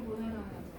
좀 보내놔야죠.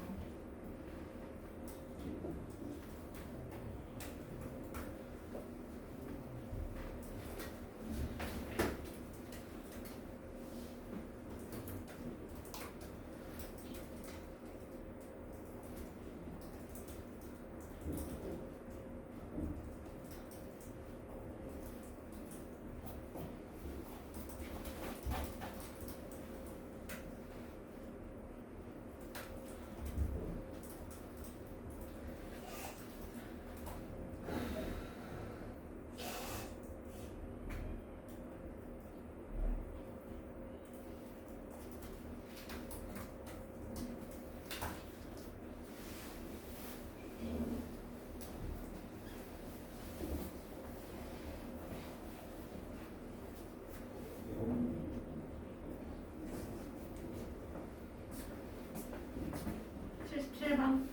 칠십칠 번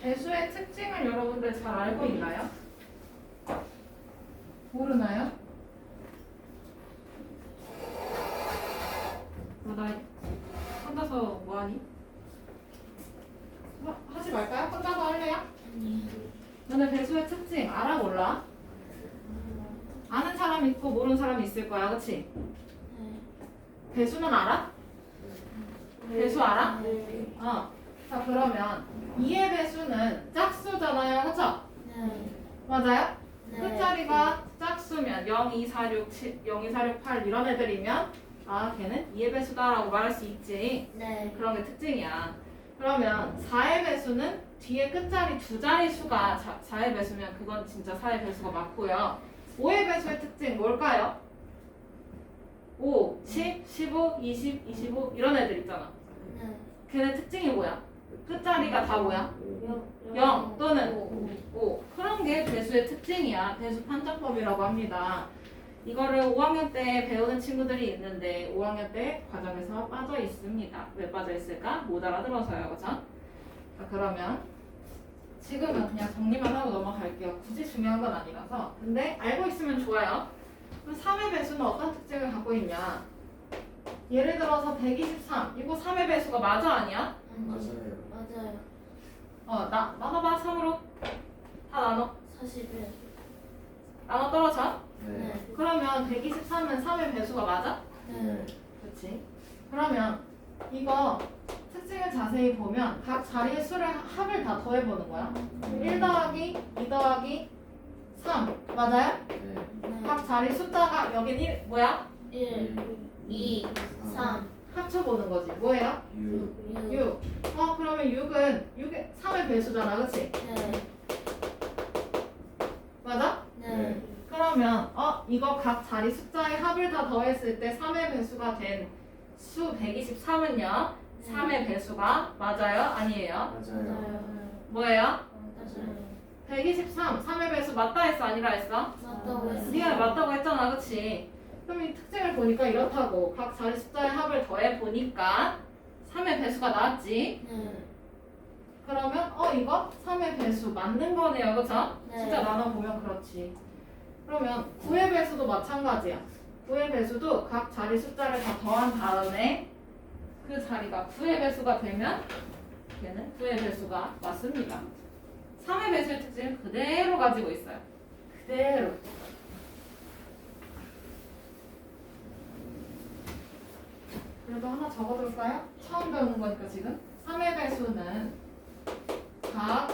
배수의 특징을 잘 알고 있나요? 모르나요? 어, 나 혼자서 뭐하니? 하, 하지 말까요? 혼자서 할래요? 너네 배수의 특징 알아 몰라? 아는 사람 있고 모르는 사람 있을 거야 그치? 배수는 알아? 배수 알아? 어. 자 그러면 2의 배수는 짝수잖아요. 그쵸? 맞아요? 끝자리가 짝수면 0, 2, 4, 6, 7, 0, 2, 4, 6, 8 이런 애들이면 아 걔는 2의 배수다라고 말할 수 있지. 그런 게 특징이야. 그러면 4의 배수는 뒤에 끝자리 두 자리 수가 4, 의 배수면 그건 진짜 4의 배수가 맞고요. 5의 배수의 특징 뭘까요? 5, 10, 15, 20, 25 이런 애들 있잖아. 걔네 특징이 뭐야? 끝자리가 다 뭐야? 0 또는 5 그런 게 배수의 특징이야. 배수 판정법이라고 합니다. 이거를 5학년 때 배우는 친구들이 있는데 5학년 때 과정에서 빠져 있습니다. 왜 빠져 있을까? 못 알아들어서요. 그죠? 자 그러면 지금은 그냥 정리만 하고 넘어갈게요. 굳이 중요한 건 아니라서. 근데 알고 있으면 좋아요. 그럼 3의 배수는 어떤 특징을 갖고 있냐? 예를 들어서 123 이거 3의 배수가 맞아 아니야? 맞아요. 맞아요. 어 나, 나눠봐 3으로 다 나눠 41. 나눠 떨어져 네. 그러면 123은 3의 배수가 맞아? 네. 그렇지 그러면 이거 특징을 자세히 보면 각 자리의 수를 합을 다 더해보는 거야 1 더하기 2 더하기 3 맞아요? 네. 네. 각 자리 숫자가 여긴 1 뭐야? 1, 2, 3, 합쳐보는 거지 뭐예요? 6. 6. 6어 그러면 6은 6의 3의 배수잖아 그치? 네. 맞아? 네. 그러면 어 이거 각 자리 숫자의 합을 다 더했을 때 3의 배수가 된 수 123은요 3의 배수가 맞아요? 아니에요? 맞아요. 맞아요. 뭐예요? 맞아요. 123 3의 배수 맞다 했어 아니라 했어? 맞다고 했어요. 네가 맞다고 했잖아 그치? 그럼 이 특징을 보니까 이렇다고. 각 자리 숫자의 합을 더해 보니까 3의 배수가 나왔지. 네. 그러면 어 이거 3의 배수 맞는 거네요. 그쵸? 네. 진짜 나눠 보면 그렇지. 그러면 9의 배수도 마찬가지야. 9의 배수도 각 자리 숫자를 다 더한 다음에 그 자리가 9의 배수가 되면 얘는 9의 배수가 맞습니다. 3의 배수의 특징을 그대로 가지고 있어요. 그대로 그래도 하나 적어둘까요? 처음 배우는 거니까 지금 3의 배수는 4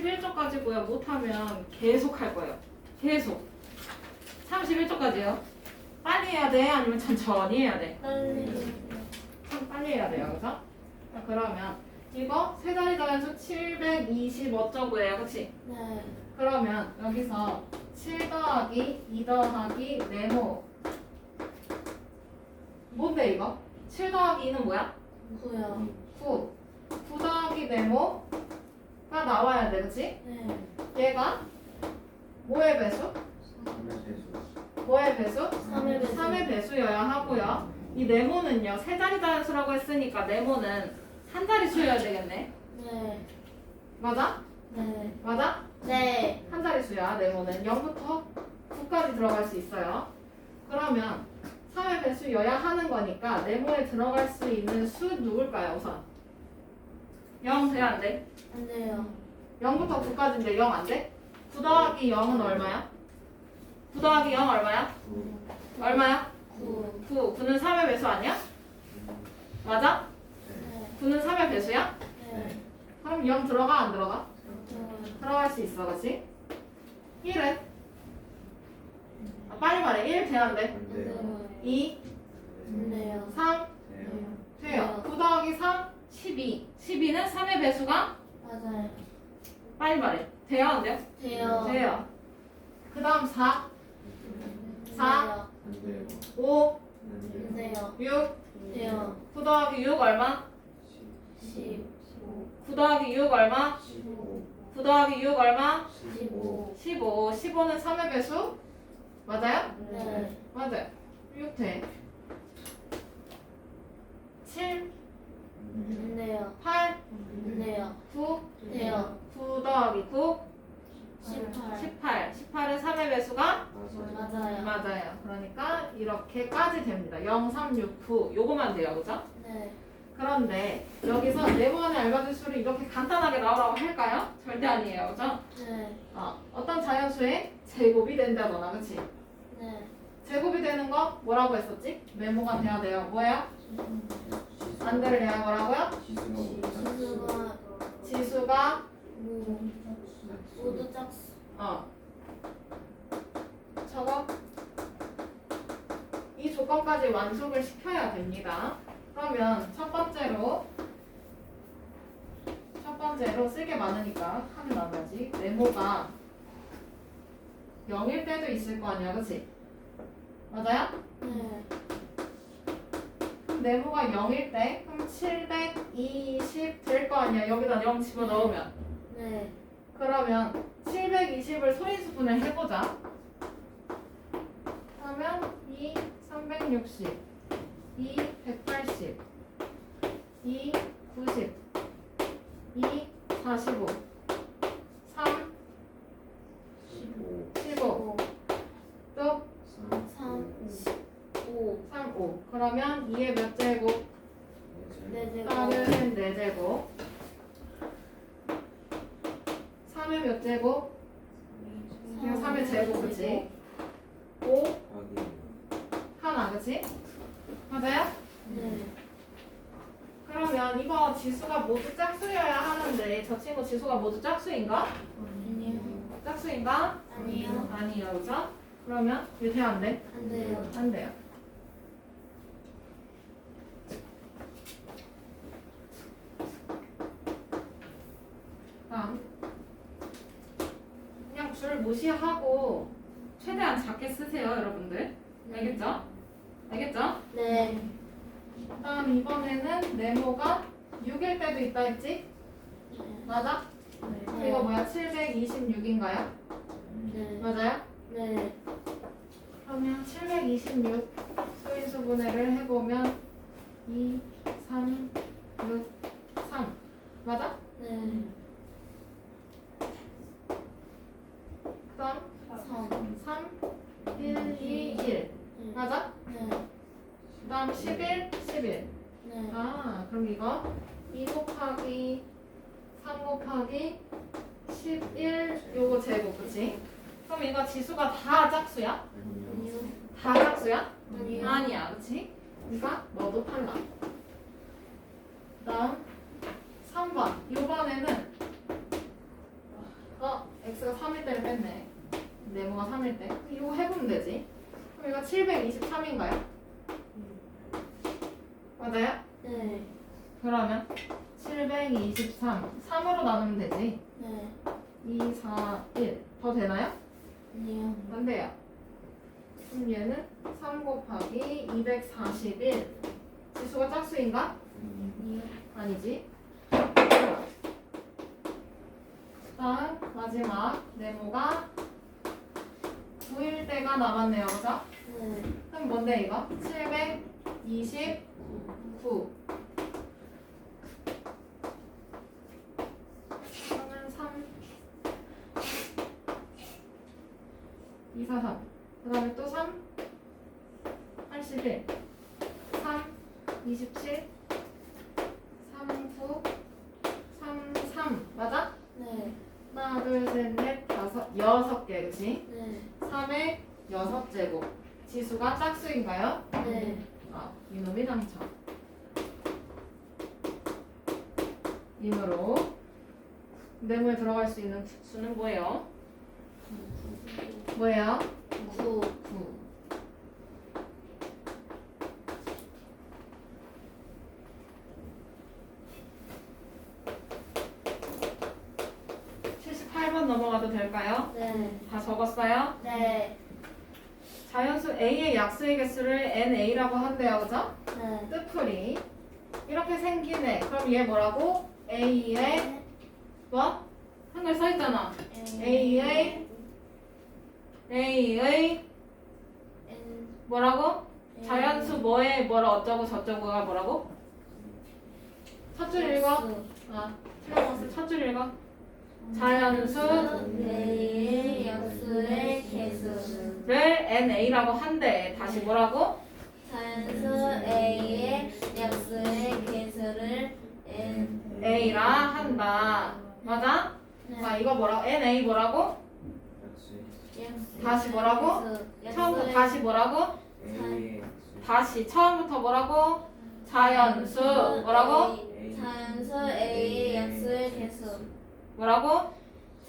31조까지 고요. 못하면 계속 할 거예요. 계속. 31조까지요. 빨리 해야 돼? 아니면 천천히 해야 돼? 빨리. 참 빨리 해야 돼요. 그죠? 자, 그러면 이거 세 자리 단수 725조고예요. 그치? 네. 그러면 여기서 7 더하기 2 더하기 네모 뭔데 이거? 7 더하기 2는 뭐야? 9요. 9 9 더하기 네모 가 나와야 돼, 그치? 네. 얘가 뭐의 배수? 뭐의 배수? 3의 배수. 3의 배수여야 하고요. 이 네모는요, 세 자리 단수라고 했으니까 네모는 한 자리 수여야 되겠네. 네. 맞아? 네. 맞아? 네. 한 자리 수야, 네모는 0부터 9까지 들어갈 수 있어요. 그러면 3의 배수여야 하는 거니까 네모에 들어갈 수 있는 수 누굴까요, 우선? 0 돼, 안 돼? 안 돼요. 0부터 9까지인데 0 안 돼? 9 더하기 0은 얼마야? 9 더하기 0 얼마야? 얼마야? 9. 9. 9는 3의 배수 아니야? 맞아? 네. 9는 3의 배수야? 네. 그럼 0 들어가 안 들어가? 들어갈 수 있어, 그치? 1은? 아, 빨리 말해. 1 돼야 안 돼? 안 돼요. 2, 안 돼요. 3, 돼요. 9 더하기 3, 12. 12는 3의 배수가? 맞아요. 빨리 말해. 돼요, 안 돼요? 돼요. 돼요. 그 다음 4, 4, 5, 안 돼요. 6. 돼요. 9 더하기 6 얼마? 15. 9 더하기 6 얼마? 9 더하기 6 얼마? 15. 15. 15는 3의 배수? 맞아요? 네. 맞아요. 6 돼. 7, 안 돼요. 8, 안 돼요. 9. 돼요. 9 더하기 9, 18. 18. 18은 3의 배수가? 맞아요. 맞아요. 그러니까 이렇게까지 됩니다. 0, 3, 6, 9. 요거만 돼요. 그죠? 네. 그런데 여기서 네모안에 알맞은 수를 이렇게 간단하게 나오라고 할까요? 절대 아니에요. 그죠? 네. 어, 어떤 자연수의 제곱이 된다거나, 그치? 네. 제곱이 되는 거 뭐라고 했었지? 메모가 돼야 돼요. 뭐예요? 안 될래야 뭐라고요? 지수가 지수가 뭐 모두 짝수. 어 저거 이 조건까지 완숙을 시켜야 됩니다. 그러면 첫 번째로 첫 번째로 쓸게 많으니까 하는 나머지 네모가 0일 때도 있을 거 아니야, 그치? 맞아요? 네. 그럼 네모가 0일 때? 그럼 720 될 거 아니야. 여기다 0 집어넣으면. 네. 그러면 720을 소인수분을 해보자. 그러면 2 360 2 180 2 90 2 45 3 15 5. 또 3. 5. 3 5 그러면 2의 몇 제곱? 네. 3은 4제곱 3의 몇 제곱? 그냥 3의 제곱 그치? 5 하나 그치? 맞아요? 네. 그러면 이거 지수가 모두 짝수여야 하는데 저 친구 지수가 모두 짝수인가? 아니요. 짝수인가? 아니요. 아니요 그죠? 그러면 돼? 안 돼요. 안 돼요 다음 그냥 줄 무시하고 최대한 작게 쓰세요 여러분들 알겠죠? 알겠죠? 네. 다음 이번에는 네모가 6일 때도 있다 했지? 맞아? 네. 이거 뭐야? 726인가요? 네. 맞아요? 네. 그러면 726 수인수 분해를 해보면 2, 3, 6, 3 맞아? 네. 그 다음 3. 3, 1, 2, 1 맞아? 네. 그 다음 11, 11 네. 아 그럼 이거 2 곱하기 3 곱하기 11 요거 제곱 그치? 그럼 이거 지수가 다 짝수야? 아니요. 다 짝수야? 아니요. 아니야 그치? 그러니까 너도 탈락 다음 3번 이번에는 어 x가 3일 때를 뺐네 네모가 3일 때 이거 해보면 되지 그럼 이거 723인가요? 맞아요? 네. 그러면 723. 3으로 나누면 되지. 네. 2, 4, 1. 더 되나요? 아니요. 안 돼요. 그럼 얘는 3 곱하기 241. 지수가 짝수인가? 아니요. 아니지. 다음 마지막 네모가 9일 때가 남았네요. 그죠? 네. 그럼 뭔데 이거? 700 29 3은 3 2, 4, 3. 그 다음에 또 3, 81, 3, 27, 3, 9, 3, 3. 맞아? 네. 하나, 둘, 셋, 넷, 다섯, 여섯 개, 그치? 네. 3의 여섯 제곱. 지수가 짝수인가요? 네. 아, 이놈이 당첨. 이므로 네모에 들어갈 수 있는 수는 뭐예요? 뭐예요? 9. 9. (78번) 넘어가도 될까요? 네. 다 적었어요? 네. 자연수 a의 약수의 개수를 na라고 한대요 그죠? 네. 뜻풀이 이렇게 생기네 그럼 얘 뭐라고? a의 뭐? 한글 써있잖아 a의 a의 N. 뭐라고? 자연수 뭐에 뭐라 어쩌고 저쩌고가 뭐라고? 첫 줄 읽어 아 첫줄 읽어 자연수 A의 약수의 개수는 를 na라고 한대 다시 뭐라고? 자연수 A의 약수의 개수를 a라 한다 맞아? 자 이거 뭐라고? na 뭐라고? 다시 뭐라고? 처음부터 다시 뭐라고? 다시 처음부터 뭐라고? 자연수 뭐라고? 자연수 A의 약수의 개수. 뭐라고?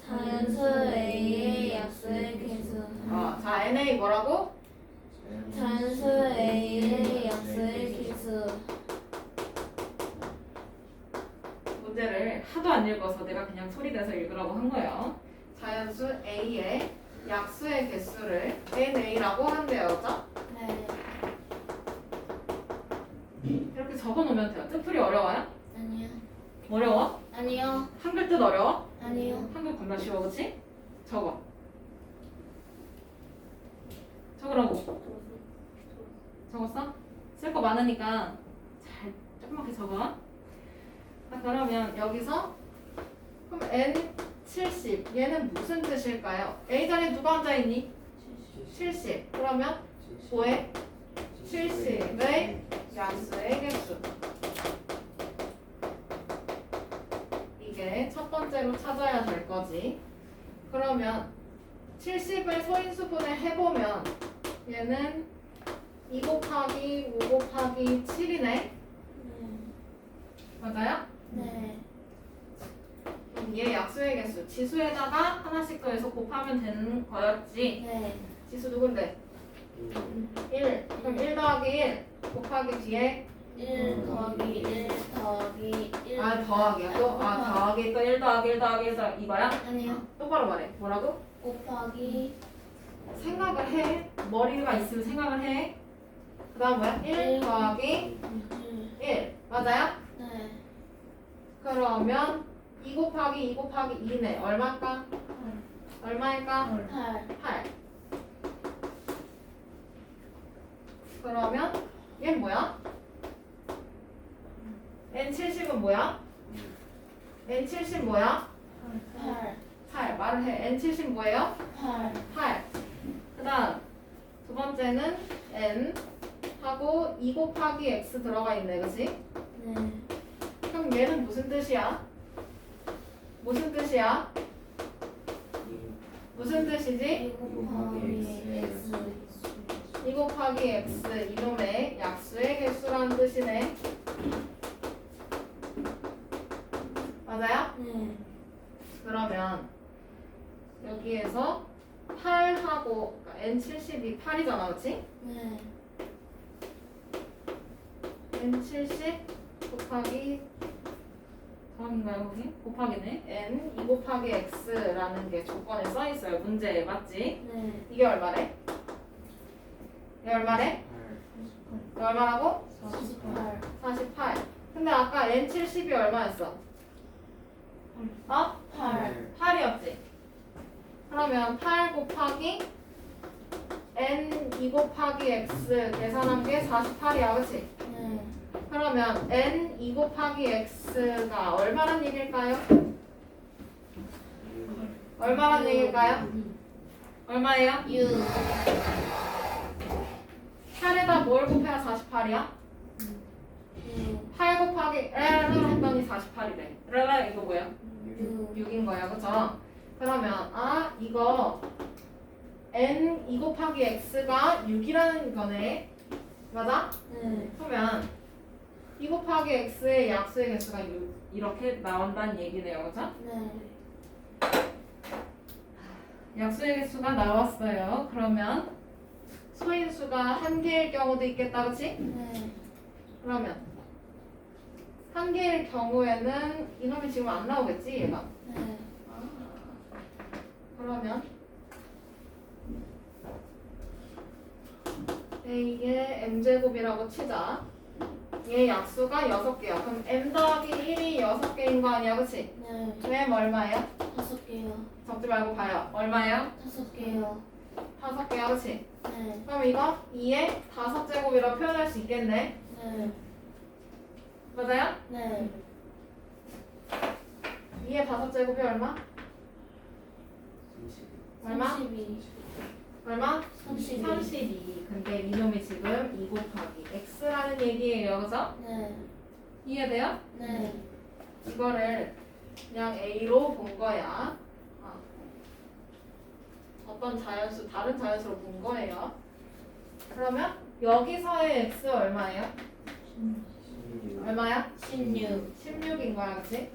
자연수 A의 약수의 개수. 어, 자 na 뭐라고? 자연수 A의 약수의 개수. 문제를 하도 안 읽어서 내가 그냥 소리 내서 읽으라고 한 거예요. 자연수 a의 약수의 개수를 na라고 한대요, 그죠? 네. 이렇게 적어놓으면 돼요. 뜻풀이 어려워요? 아니요. 어려워? 아니요. 한글 뜻 어려워? 아니요. 한글 겁나 쉬워, 그치? 적어. 적으라고. 적었어? 쓸 거 많으니까 잘 조그맣게 적어. 자, 그러면 여기서 그럼 n 70 얘는 무슨 뜻일까요? a 자리에 누가 앉아 있니? 70. 그러면 뭐에? 70의 양수의 개수. 이게 첫 번째로 찾아야 될 거지. 그러면 70을 소인수분해 해보면 얘는 2 곱하기 5 곱하기 7이네. 네. 맞아요? 네. 그럼 얘 약수의 개수. 지수에다가 하나씩 더해서 곱하면 되는 거였지. 네. 지수 누군데? 1. 그럼 1 더하기 1 곱하기 뒤에 1 더하기 1 더하기 1. 아 더하기야 또? 아 더하기 또 1 더하기 1 더하기 1 더하기 이거야? 아니요. 똑바로 말해. 뭐라고? 곱하기 생각을 해. 머리가 있으면 생각을 해. 그 다음 뭐야? 1 더하기 1. 1. 맞아요? 네. 그러면 2 곱하기 2 곱하기 2네. 얼마일까? 얼마일까? 8. 8. 그러면 얘는 뭐야? N70은 뭐야? N70 뭐야? 8. 8. 말을 해. N70 뭐예요? 8. 8. 그 다음 두 번째는 N 하고 2 곱하기 X 들어가 있네. 그치? 네. 그럼 얘는 무슨 뜻이야? 무슨 뜻이야? 무슨 뜻이지? 2 곱하기 X. 2 곱하기 X 이놈의 약수의 개수라는 뜻이네. 맞아요? 네. 그러면 여기에서 8하고 N70이 8이잖아, 그렇지? 네. N70 곱하기 더하기인가요, 거기? 곱하기네. N 2 곱하기 X라는 게 조건에 써 있어요. 문제에 맞지? 네. 이게 얼마래? 이게 얼마래? 이게 얼마라고? 48. 48. 근데 아까 N70이 얼마였어? 어? 8 8이었지. 그러면 8 곱하기 n 2 곱하기 x 계산한 게 48이야, 그치? 네 그러면 n 2 곱하기 x가 얼마란 얘기일까요? 얼마란 얘기일까요? 얼마예요? 6 8에다 뭘 곱해야 48이야? 6 8 곱하기 레를 했더니 48이래. 레라 이거 뭐야? 6 6인 거야, 그쵸? 그러면 아 이거 n 2 곱하기 x가 6이라는 거네. 맞아? 네 그러면 2 곱하기 x의 약수의 개수가 6 이렇게 나온다는 얘기네요, 그죠? 네 약수의 개수가 나왔어요. 그러면 소인수가 한 개일 경우도 있겠다, 그치? 네 그러면 한 개일 경우에는 이놈이 지금 안 나오겠지, 얘가? 네 그러면 이게 m제곱이라고 치자. 얘 약수가 6개야. 그럼 m 더하기 1이 6개인 거 아니야, 그치? 네 m 얼마예요? 다섯 개요 적지 말고 봐요. 얼마예요? 다섯 개요 5개야, 그치? 네 그럼 이거 2의 5제곱이라고 표현할 수 있겠네. 네 맞아요? 네 2의 5제곱이 얼마? 얼마? 32 얼마? 32 32. 근데 이놈이 지금 2 곱하기 x라는 얘기예요. 그죠? 네 이해돼요? 네 이거를 그냥 a로 본 거야. 어. 어떤 자연수, 다른 자연수로 본 거예요. 그러면 여기서의 x 얼마예요? 얼마야? 16 16인 거야, 그치?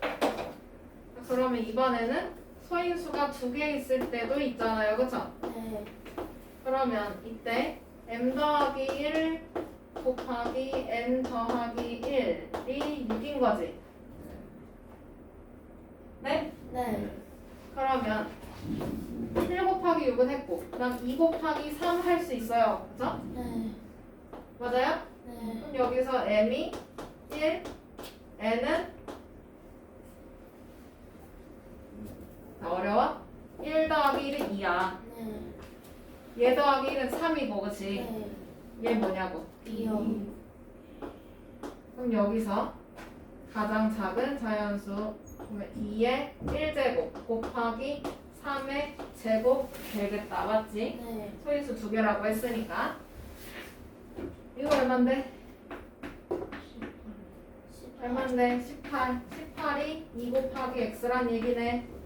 그러면 이번에는 소인수가 두 개 있을 때도 있잖아요, 그쵸? 네 그러면 이때 m 더하기 1 곱하기 n 더하기 1이 6인 거지. 네? 네 그러면 1 곱하기 6은 했고 그다음 2 곱하기 3 할 수 있어요. 그죠? 네 맞아요? 네 그럼 여기서 m이 1, n은 자, 어려워? 1 더하기 1은 2야. 네 얘 더하기 1은 3이고 그치? 네 얘 뭐냐고? 이요 그럼 여기서 가장 작은 자연수 2의 1제곱 곱하기 3의 제곱 되겠다. 맞지? 네 소인수 두 개라고 했으니까 이거 얼만데? 얼만데? 18 18이 2 곱하기 x란 얘기네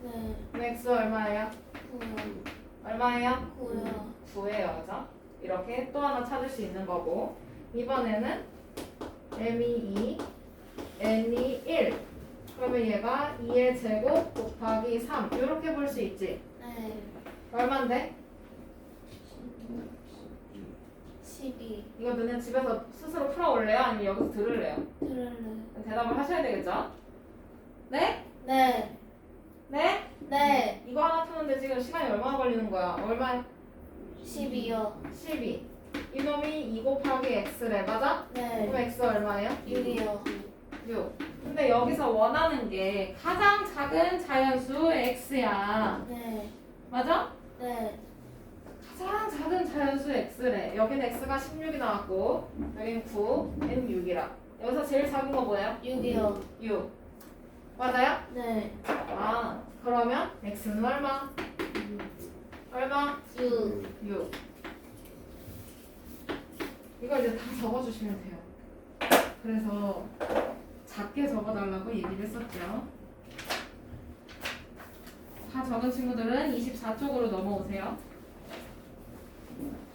네 그럼 x 얼마예요? 9요 얼마예요? 9요 9예요 그죠? 이렇게 또 하나 찾을 수 있는 거고 이번에는 m이 2 n이 1 그러면 얘가 2의 제곱 곱하기 3 이렇게 볼 수 있지 네 얼만데? 12 이거 너네 집에서 스스로 풀어올래요? 아니면 여기서 들을래요? 들을래 대답을 하셔야 되겠죠? 네? 네 네? 네 이거 하나 푸는데 지금 시간이 얼마나 걸리는 거야? 얼마? 12요 12 이놈이 2 곱하기 x래 맞아? 네 그럼 x 얼마예요? 6이요 6 근데 여기서 원하는 게 가장 작은 자연수 x야 네 맞아? 네 가장 작은 자연수 x래. 여기는 x가 16이 나왔고 여기는 9 n 6이라. 여기서 제일 작은 거 뭐예요? 6이요. 6 맞아요? 네. 아 그러면 x는 얼마? 얼마? 6 6 이거 이제 다 적어주시면 돼요. 그래서 작게 적어달라고 얘기를 했었죠. 다 적은 친구들은 24쪽으로 넘어오세요 Thank you.